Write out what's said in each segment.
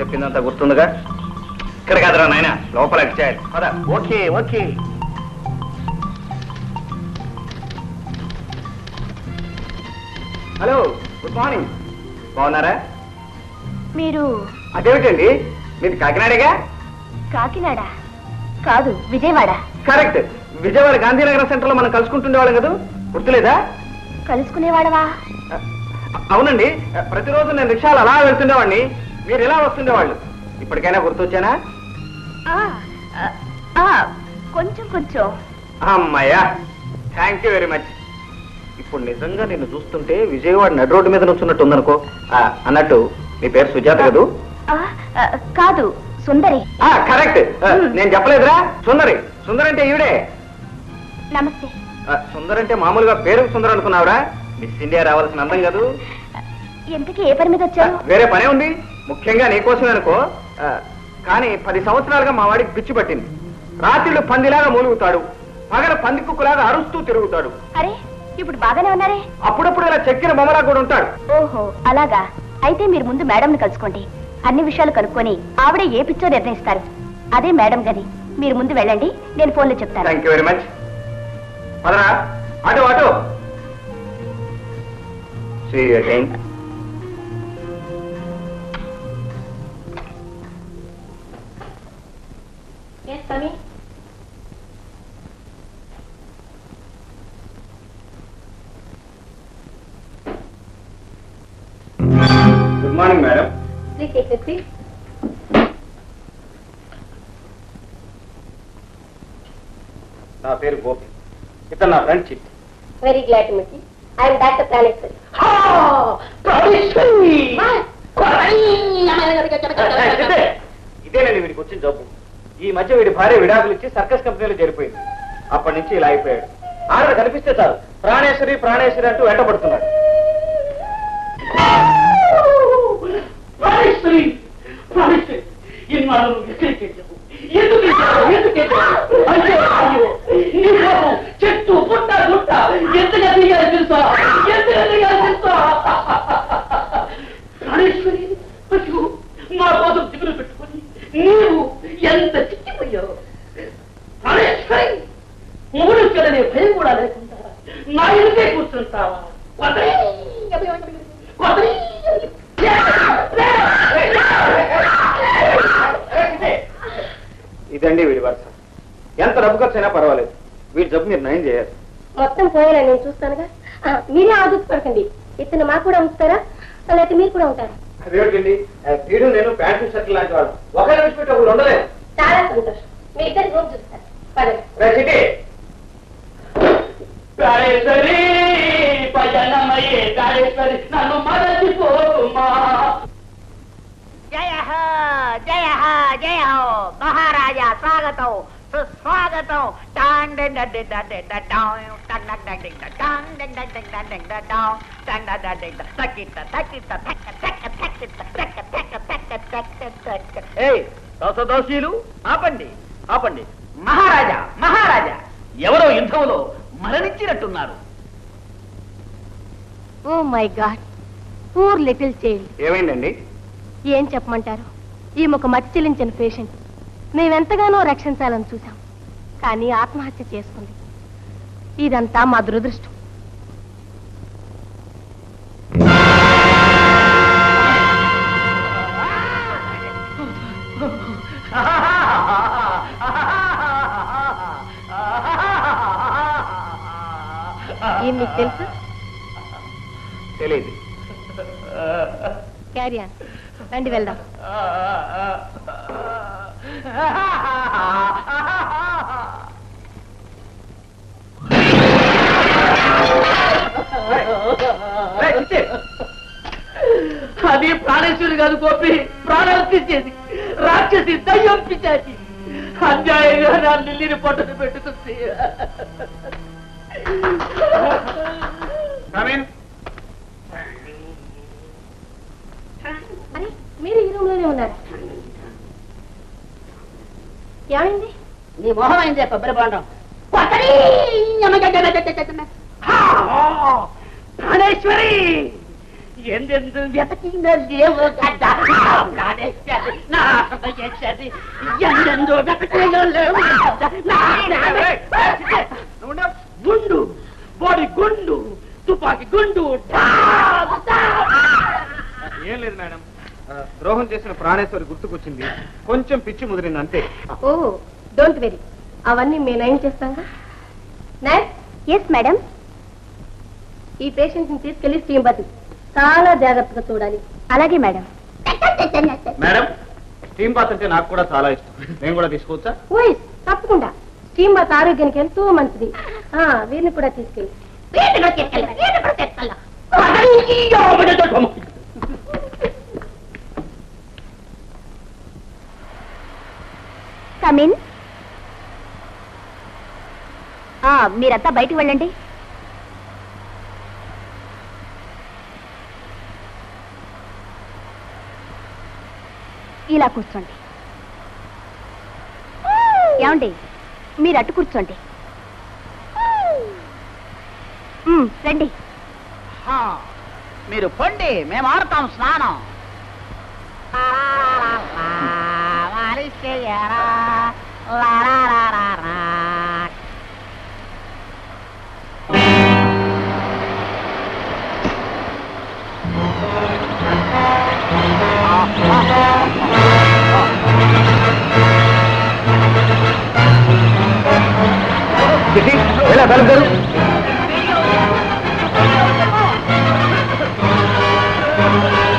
చెప్పిందంతా గుర్తుందిగా ఇక్కడ కాదురా నాయన లోపల చేయాలి పద. Okay okay. Hello good morning. బాగున్నారా? మీరు? అదేమిటండి? మీది కాకినాడేగా? కాకినాడ. కాదు విజయవాడ. కరెక్ట్. విజయవాడ గాంధీనగర్ సెంటర్లో మనం కలుసుకుంటుండేవాళ్ళం కదా? గుర్తులేదా? కలుసుకునేవాడవా? అవునండి. ప్రతిరోజు నేను రిక్షాలు అలా వెళ్తుండేవాడిని. మీరు ఇలా వస్తుండేవాళ్ళు. ఇప్పటికైనా గుర్తొచ్చానా? కొంచెం కొంచెం. అమ్మయ్యా థ్యాంక్ యూ వెరీ మచ్ ఇప్పుడు నిజంగా నిన్ను చూస్తుంటే విజయవాడ నడి రోడ్డు మీద నుంచున్నట్టు ఉందనుకో. ఆ, అన్నట్టు నీ పేరు సుజాత కదూ? కాదు సుందరి. కరెక్ట్ నేను చెప్పలేదురా. సుందరి. సుందర్ అంటే ఈవిడే. నమస్తే. సుందర్ అంటే మామూలుగా పేరు సుందర్ అనుకున్నావురా? మిస్ ఇండియా రావాల్సిన అందం కదూ? ఎంతకీ ఏ పని మీద ఆ, వచ్చారు వేరే పనే ఉంది? ముఖ్యంగా నీకోసమే అనుకో. కానీ పది సంవత్సరాలుగా మా వాడికి పిచ్చి పట్టింది. రాత్రిళ్ళు పందిలాగా మూలుగుతాడు. పగల పంది కుక్కలాగా అరుస్తూ తిరుగుతాడు. అరే ఇప్పుడు బాగానే ఉన్నారే? అప్పుడప్పుడు ఇలా చెక్కిన బొమ్మలా కూడా ఉంటాడు. ఓహో అలాగా. అయితే మీరు ముందు మేడంని కలుసుకోండి. అన్ని విషయాలు కనుక్కొని ఆవిడే ఏ పిచ్చో నిర్ణయిస్తారు. అదే మేడం గది. మీరు ముందు వెళ్ళండి నేను ఫోన్లో చెప్తాను. థ్యాంక్ యూ వెరీ మచ్ పదరా అటు అటు. See you again. Good morning madam నా పేరు గోపి. ఇతను నా friend Chitti. Very glad to meet I'm doctor Praneshwari ఇదేనండి వీడికి వచ్చిన జబ్బు. ఈ మధ్య వీడి భార్య విడాకులు ఇచ్చి సర్కస్ కంపెనీలో చేరిపోయింది. అప్పటి నుంచి ఇలా అయిపోయాడు. ఆడ కనిపిస్తే చాలు. ప్రాణేశ్వరి ప్రాణేశ్వరి అంటూ వెంటబడుతున్నాడు. ప్రాణేశ్వరి ప్రాణేశ్వరి ఇన్నాళ్ళు నువ్వు ఎక్కడికి వెళ్ళావు? ఎందుకు వెళ్ళావు? ఎందుకు వెళ్ళావు? అయ్యో, అయ్యో, నీ కోపం చెట్టు పుట్ట గుట్ట ఎందుకు ఎదిగాలి తెలుసా ఎందుకు ఎదిగాలి తెలుసా ప్రాణేశ్వరి అయ్యో, మా కోసం దిగులు పెట్టుకొని నీవు ఎంత చిక్కిపోయావు ప్రాణేశ్వరి మూడు చెడనే భయం కూడా లేకుండా నా కూర్చుంటావా. ఇదండి వీడి వరుస. ఎంత డబ్బు ఖర్చు అయినా పర్వాలేదు. వీడి జబ్బు మీరు నయం చేయాలి. మొత్తం పోయేలా నేను చూస్తానుగా. ఆ, మీరే ఆదుకోకండి. ఇతను మాకు కూడా ఉంచుతారా లేకపోతే మీరు కూడా ఉంటారా? అదేమిటండి వీడు నేను ప్యాంటు షర్ట్ లాంటి వాడు. ఒకరి విడిచిపెట్టి ఒకరు ఉండలేదు చాలా సంతోషం. మీ ఇద్దరు రూమ్ చూస్తారు. పదండి. రే చిట్టి ప్రాణేశ్వరి పయనమయ్యే ప్రాణేశ్వరి నన్ను మరచిపోకుమా జయ జయ జయ మహారాజా స్వాగతం సుస్వాగతం దోసదోషీలు ఆపండి ఆపండి మహారాజా మహారాజా ఎవరో యుద్ధంలో మరణించినట్టున్నారు. ఓ my God poor little child. ఏమైందండి? ఏం చెప్పమంటారు? ఈ ఒక మతి చెల్లించిన పేషెంట్. మేమెంతగానో రక్షించాలని చూసాం కానీ ఆత్మహత్య చేసుకుంది. ఇదంతా మా దురదృష్టం. ఏం మీకు తెలుసు? తెలియదు క్యారియాన్ రండి వెళ్దాం. అది ప్రాణేశ్వరి కాదు గోపి. ప్రాణాలు తీసేది రాక్షసి దయ్యం పిచ్చాచి అన్యాయంగా నా లిల్లిని పొట్టను పెట్టుకుంది. Come in. అరే మీరు ఈ రూమ్లోనే ఉన్నారు. ఏమైంది? నీ మొహం అయిందే కొబ్బరి బాండం. ప్రాణేశ్వరి! ఎందెందు వెతకిన లేవు కదా నానేసేది, నా చేసేది ఎందెందు వెతకిన లేవు కదా బాడీ గుండు తుపాకి గుండు. ఏం లేదు మేడం. ద్రోహం చేసిన ప్రాణేశ్వరి గుర్తుకొచ్చింది. కొంచెం పిచ్చి ముదిరింది అంతే. ఓ డోంట్ వెరీ అవన్నీ మేము నయం చేస్తాంగా? ఎస్ మేడం ఈ పేషెంట్ని తీసుకెళ్ళి స్టీమ్ బతి చాలా జాగ్రత్తగా చూడాలి. అలాగే మేడం మేడం స్టీమ్ బాత్ అంటే నాకు కూడా చాలా ఇష్టం. నేను కూడా తీసుకోవచ్చా? ఓయ్ తప్పకుండా. స్టీమ్ బాత్ ఆరోగ్యానికి ఎంతో మంచిది. ఆ వీరిని కూడా తీసుకెళ్ళి. కమిన్. మీరంతా బయటికి వెళ్ళండి. ఇలా కూర్చోండి. ఏమండి మీరు అటు కూర్చోండి. రండి. మీరు పండి మేము ఆడతాం స్నానం. చిట్టి, ఎలా కలుపుతారు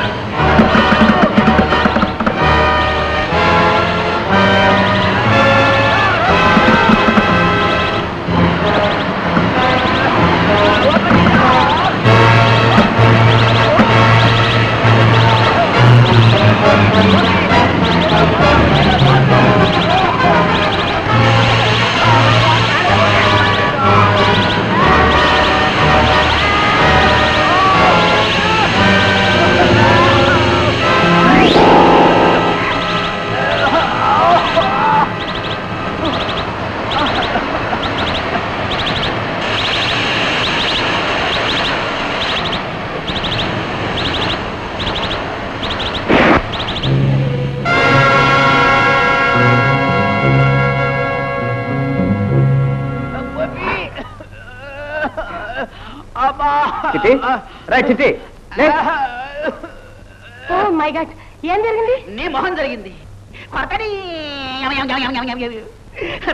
చిట్టి. రైట్ చిట్టి. ఓ మై గాడ్ ఏం జరిగింది? నీ మొహం జరిగింది. కొరకని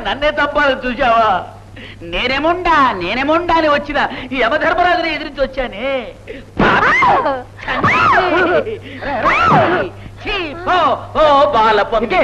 నన్నే తప్పాలని చూసావా నేనేముండా నేనేముండా అని వచ్చిన ఈ యమధర్మరాజుని ఎదిరించి వచ్చానే. బాలపంపి. ఇదే.